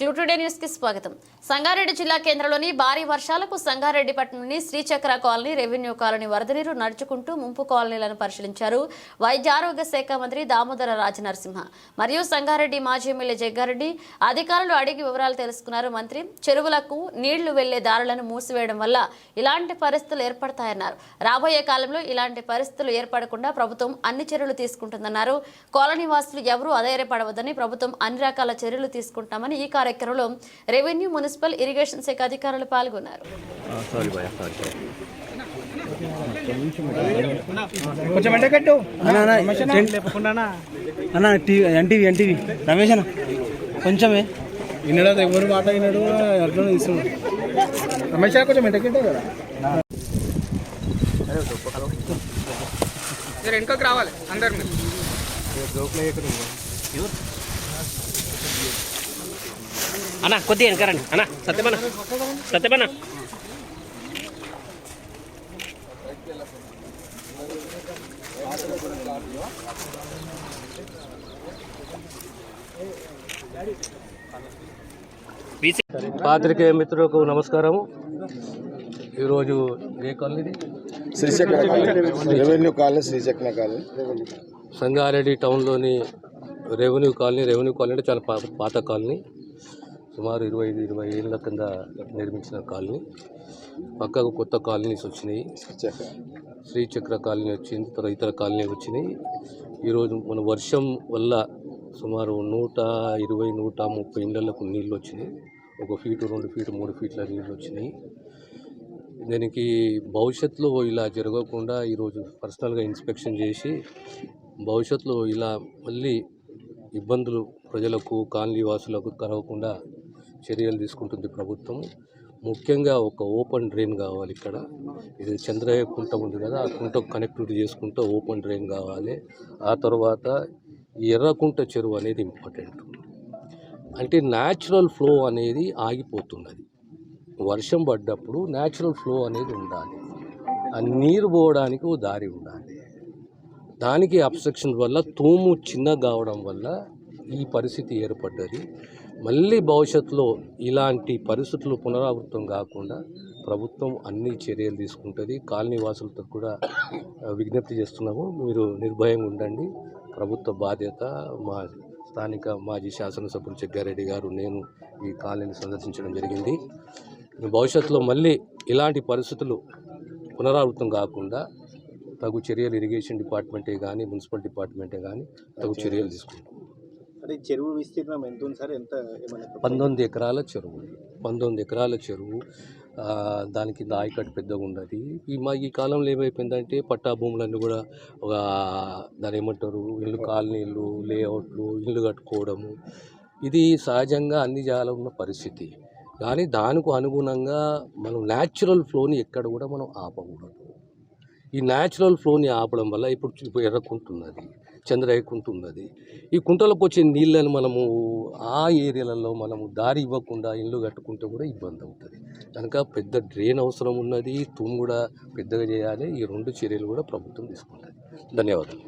Today న్యూస్కి స్వాగతం. సంగారెడ్డి జిల్లా కేంద్రంలోని భారీ వర్షాలకు సంగారెడ్డి పట్టణంలోని శ్రీచక్ర కాలనీ రెవెన్యూ కాలనీ వరద నీరు నడుచుకుంటూ ముంపు కాలనీలను పరిశీలించారు వైద్య ఆరోగ్య శాఖ మంత్రి దామోదర రాజనరసింహ. మరియు సంగారెడ్డి మాజీ ఎమ్మెల్యే జగ్గారెడ్డి అధికారులు అడిగి వివరాలు తెలుసుకున్నారు. మంత్రి చెరువులకు నీళ్ళు వెళ్ళే దారులను మూసివేయడం వల్ల ఇలాంటి పరిస్థితులు ఏర్పడతాయన్నారు. రాబోయే కాలంలో ఇలాంటి పరిస్థితులు ఏర్పడకుండా ప్రభుత్వం అన్ని చర్యలు తీసుకుంటుందన్నారు. కాలనీ వాసులు ఎవరూ అధైర్యపడవద్దని ప్రభుత్వం అన్ని రకాల చర్యలు తీసుకుంటామని ఈ కార్యక్రమంలో రెవెన్యూ మున్సిపల్ ఇరిగేషన్ శాఖ అధికారులు పాల్గొన్నారు. రమేష్ అన్న కొంచెమే ఎవరు మాట వినడు అట్లా ఇస్తున్నాడు. రమేష్ కొంచెం ఎండ కట్టే కదా. వెనుకకు రావాలి అందరు మీరు అన్న కొద్దిగా వెనకరండి. అన్న సత్యమన్న సత్యమన్న. పాత్రికేయ మిత్రులకు నమస్కారము ఈరోజు ఏ colony Srichakra colony. Revenue colony Srichakra colony. Sangareddy టౌన్లోని revenue colony revenue colony అంటే చాలా పాత కాలనీ. సుమారు ఇరవై ఐదు ఇరవై ఏళ్ళ కింద నిర్మించిన కాలనీ. పక్కకు కొత్త కాలనీస్ వచ్చినాయి. శ్రీచక్ర కాలనీ వచ్చింది తర్వాత ఇతర కాలనీ వచ్చినాయి. ఈరోజు మన వర్షం వల్ల సుమారు నూట ఇరవై నూట ముప్పై ఇళ్ళకు నీళ్ళు వచ్చినాయి. ఒక ఫీటు రెండు ఫీటు మూడు ఫీట్ల నీళ్ళు వచ్చినాయి. దీనికి భవిష్యత్తులో ఇలా జరగకుండా ఈరోజు పర్సనల్గా ఇన్స్పెక్షన్ చేసి భవిష్యత్తులో ఇలా మళ్ళీ ఇబ్బందులు ప్రజలకు కాలనీ వాసులకు కలగకుండా చర్యలు తీసుకుంటుంది ప్రభుత్వం ముఖ్యంగా ఒక ఓపెన్ డ్రైన్ కావాలి ఇక్కడ. ఇది చంద్రయ్య కుంట ఉంది కదా ఆ కుంట కనెక్టివిటీ చేసుకుంటూ ఓపెన్ డ్రైన్ కావాలి. ఆ తర్వాత ఈ ఎర్రకుంట చెరువు అనేది ఇంపార్టెంట్. అంటే న్యాచురల్ ఫ్లో అనేది ఆగిపోతున్నది. వర్షం పడ్డప్పుడు న్యాచురల్ ఫ్లో అనేది ఉండాలి. ఆ నీరు పోవడానికి ఓ దారి ఉండాలి. దానికి అబ్స్ట్రక్షన్ వల్ల తూము చిన్నగా కావడం వల్ల ఈ పరిస్థితి ఏర్పడ్డది. మళ్ళీ భవిష్యత్తులో ఇలాంటి పరిస్థితులు పునరావృతం కాకుండా ప్రభుత్వం అన్ని చర్యలు తీసుకుంటుంది. కాలనీ వాసులతో కూడా విజ్ఞప్తి చేస్తున్నాము. మీరు నిర్భయంగా ఉండండి. ప్రభుత్వ బాధ్యత మా స్థానిక మాజీ శాసనసభ్యులు జగ్గారెడ్డి గారు నేను ఈ కాలనీని సందర్శించడం జరిగింది. భవిష్యత్తులో మళ్ళీ ఇలాంటి పరిస్థితులు పునరావృతం కాకుండా తగు చర్యలు ఇరిగేషన్ డిపార్ట్మెంటే కానీ మున్సిపల్ డిపార్ట్మెంటే కానీ తగు చర్యలు తీసుకుంటాం. అంటే చెరువు విస్తీర్ణం ఎంత ఉంది సార్ ఎంత ఏమైనా పంతొమ్మిది ఎకరాల చెరువు. పంతొమ్మిది ఎకరాల చెరువు. దానికి దాని ఆయకట్టు పెద్దగా ఉన్నది ఈ మా ఈ కాలంలో ఏమైపోయిందంటే పట్టా భూములన్నీ కూడా ఒక దాని ఏమంటారు? ఇల్లు కాలనీలు లేఅవుట్లు ఇల్లు కట్టుకోవడము. ఇది సహజంగా అన్ని జాగాలో ఉన్న పరిస్థితి. కానీ దానికి అనుగుణంగా మనం న్యాచురల్ ఫ్లోని ఎక్కడ కూడా మనం ఆపకూడదు. ఈ న్యాచురల్ ఫ్లోని ఆపడం వల్ల ఇప్పుడు ఎర్రకుంటున్నది. చంద్రయ్య కుంట ఉన్నది ఈ కుంటలకు వచ్చే నీళ్ళని మనము ఆ ఏరియాలలో మనము దారి ఇవ్వకుండా ఇల్లు కట్టుకుంటే కూడా ఇబ్బంది అవుతుంది. కనుక పెద్ద డ్రైన్ అవసరం ఉన్నది తూము కూడా పెద్దగా చేయాలి. ఈ రెండు చర్యలు కూడా ప్రభుత్వం తీసుకుంటుంది. ధన్యవాదాలు.